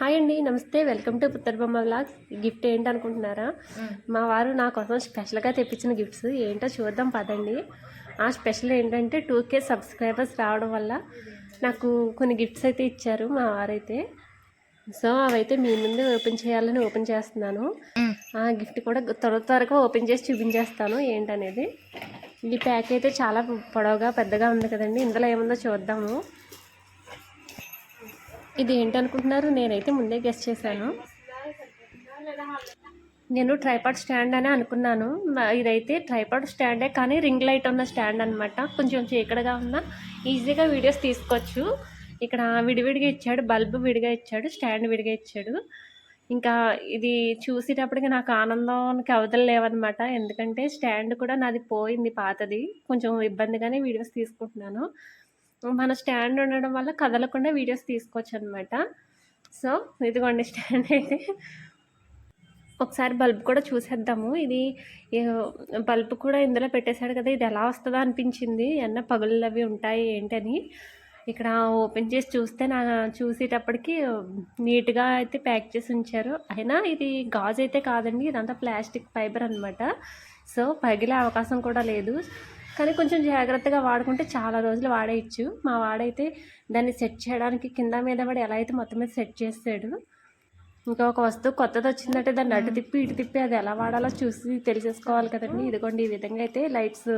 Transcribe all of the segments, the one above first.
Hi అండి నమస్తే. Welcome to Puttarbomma vlogs gift ఏంటి అనుకుంటున్నారా? మా. వారు నా కోసం స్పెషల్గా తెప్పించిన గిఫ్ట్స్. ఏంటో చూద్దాం పదండి. ఆ స్పెషల్ ఏంటంటే టూ కే సబ్స్క్రైబర్స్ రావడం వల్ల నాకు కొన్ని గిఫ్ట్స్ అయితే ఇచ్చారు మా వారైతే. సో అవైతే మీ ముందు ఓపెన్ చేయాలని ఓపెన్ చేస్తున్నాను. ఆ గిఫ్ట్ కూడా త్వర త్వరగా ఓపెన్ చేసి చూపించేస్తాను. ఏంటనేది? ఈ ప్యాక్ అయితే చాలా పొడవుగా పెద్దగా ఉంది కదండి. ఇందులో ఏముందో చూద్దాము. ఇది ఏంటనుకుంటున్నారు? నేనైతే ముందే గెస్ట్ చేశాను. నేను ట్రైపాడ్ స్టాండ్ అనే అనుకున్నాను. ఇదైతే ట్రైపాడ్ స్టాండే కానీ రింగ్ లైట్ ఉన్న స్టాండ్ అనమాట కొంచెం చీకటిగా ఉన్న ఈజీగా వీడియోస్ తీసుకోవచ్చు. ఇక్కడ విడివిడిగా ఇచ్చాడు బల్బ్ విడిగా ఇచ్చాడు స్టాండ్ విడిగా ఇచ్చాడు. ఇంకా ఇది చూసేటప్పటికి నాకు ఆనందానికి అవతలు లేవన్నమాట. ఎందుకంటే స్టాండ్ కూడా నాది పోయింది పాతది. కొంచెం ఇబ్బందిగానే వీడియోస్ తీసుకుంటున్నాను. మన స్టాండ్ ఉండడం వల్ల కదలకుండా వీడియోస్ తీసుకోవచ్చు అనమాట సో ఇదిగోండి స్టాండ్ అయితే. ఒకసారి బల్బ్ కూడా చూసేద్దాము. ఇది బల్బ్ కూడా ఇందులో పెట్టేశాడు కదా ఇది ఎలా వస్తుందో అనిపించింది. ఎన్న పగుళ్ళు అవి ఉంటాయి ఏంటని. ఇక్కడ ఓపెన్ చేసి చూస్తే నా చూసేటప్పటికి నీట్గా అయితే ప్యాక్ చేసి ఉంచారు. అయినా ఇది గాజు అయితే కాదండి ఇదంతా ప్లాస్టిక్ ఫైబర్ అనమాట సో పగిలే అవకాశం కూడా లేదు. కానీ కొంచెం జాగ్రత్తగా వాడుకుంటే చాలా రోజులు వాడేయచ్చు. మా వాడైతే దాన్ని సెట్ చేయడానికి కింద మీద పడి ఎలా అయితే మొత్తం మీద సెట్ చేసాడు ఇంకా ఒక వస్తువు కొత్తది వచ్చిందంటే దాన్ని అటు తిప్పి ఇటు తిప్పి అది ఎలా వాడాలో చూసి తెలిసేసుకోవాలి కదండి. ఇదిగోండి ఈ విధంగా అయితే లైట్స్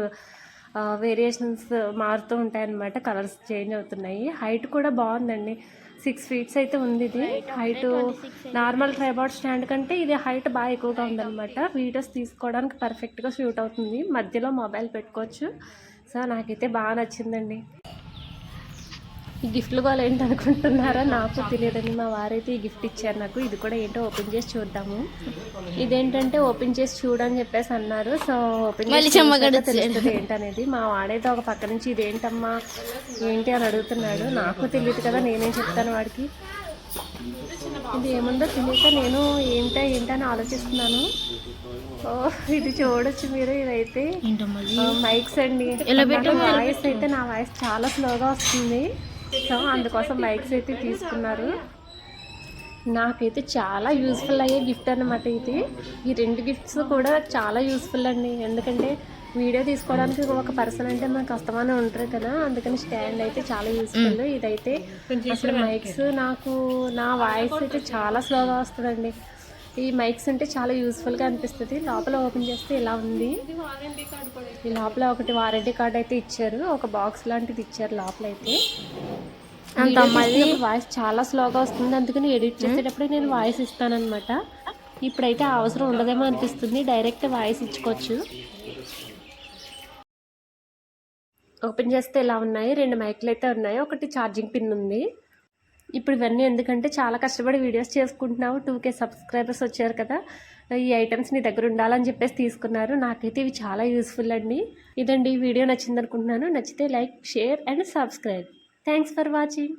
వేరియేషన్స్ మారుతూ ఉంటాయి అన్నమాట కలర్స్ చేంజ్ అవుతున్నాయి. హైట్ కూడా బాగుందండి. సిక్స్ ఫీట్స్ అయితే ఉంది ఇది. హైట్ నార్మల్ ట్రైబాడ్ స్టాండ్ కంటే ఇది హైట్ బాగా ఎక్కువగా ఉందన్నమాట. వీడియోస్ తీసుకోవడానికి పర్ఫెక్ట్గా షూట్ అవుతుంది. మధ్యలో మొబైల్ పెట్టుకోవచ్చు. సో నాకైతే బాగా నచ్చిందండి. ఈ గిఫ్ట్లు కూడా ఏంటి అనుకుంటున్నారా నాకు తెలియదండి. మా వారైతే ఈ గిఫ్ట్ ఇచ్చారు నాకు. ఇది కూడా ఏంటో ఓపెన్ చేసి చూద్దాము. ఇదేంటంటే ఓపెన్ చేసి చూడని చెప్పేసి అన్నారు. సో ఓపెన్ చేసి తెలుస్తుంది ఏంటనేది. మా వాడైతే ఒక పక్క నుంచి ఇదేంటమ్మా ఏంటి అని అడుగుతున్నాడు. నాకు తెలియదు కదా నేనేం చెప్తాను వాడికి. ఇది ఏముందో తెలియక నేను ఏంటా ఏంటని ఆలోచిస్తున్నాను. ఓ ఇది చూడొచ్చు మీరు ఇదైతే. మైక్స్ అండి. వాయిస్ అయితే నా వాయిస్ చాలా స్లోగా వస్తుంది. సో అందుకోసం మైక్స్ అయితే తీసుకున్నారు. నాకైతే చాలా యూస్ఫుల్ అయ్యే గిఫ్ట్ అన్నమాట ఇది. ఈ రెండు గిఫ్ట్స్ కూడా చాలా యూస్ఫుల్ అండి. ఎందుకంటే వీడియో తీసుకోవడానికి ఒక పర్సన్ అంటే మనకు కష్టమని ఉంటారు కదా అందుకని స్టాండ్ అయితే చాలా యూస్ఫుల్. ఇదైతే అసలు మైక్స్ నాకు నా వాయిస్ అయితే చాలా స్లోగా వస్తుందండి. ఈ మైక్స్ అంటే చాలా యూస్ఫుల్గా అనిపిస్తుంది. లోపల ఓపెన్ చేస్తే ఇలా ఉంది. ఈ లోపల ఒకటి వారంటీ కార్డ్ అయితే ఇచ్చారు. ఒక బాక్స్ లాంటిది ఇచ్చారు లోపల అయితే వాయిస్ చాలా స్లోగా వస్తుంది. అందుకని ఎడిట్ చేసేటప్పుడు నేను వాయిస్ ఇస్తానన్నమాట. ఇప్పుడైతే అవసరం ఉండదేమో అనిపిస్తుంది. డైరెక్ట్ వాయిస్ ఇచ్చుకోవచ్చు. ఓపెన్ చేస్తే ఇలా ఉన్నాయి. రెండు మైక్లు అయితే ఉన్నాయి. ఒకటి ఛార్జింగ్ పిన్ ఉంది. ఇప్పుడు ఇవన్నీ ఎందుకంటే చాలా కష్టపడి వీడియోస్ చేసుకుంటున్నావు. టూ కే సబ్స్క్రైబర్స్ వచ్చారు కదా. ఈ ఐటమ్స్ నీ దగ్గర ఉండాలని చెప్పేసి తీసుకున్నారు. నాకైతే ఇవి చాలా యూస్ఫుల్ అండి. ఇదండి ఈ వీడియో నచ్చింది అనుకుంటున్నాను నచ్చితే like share and subscribe thanks for watching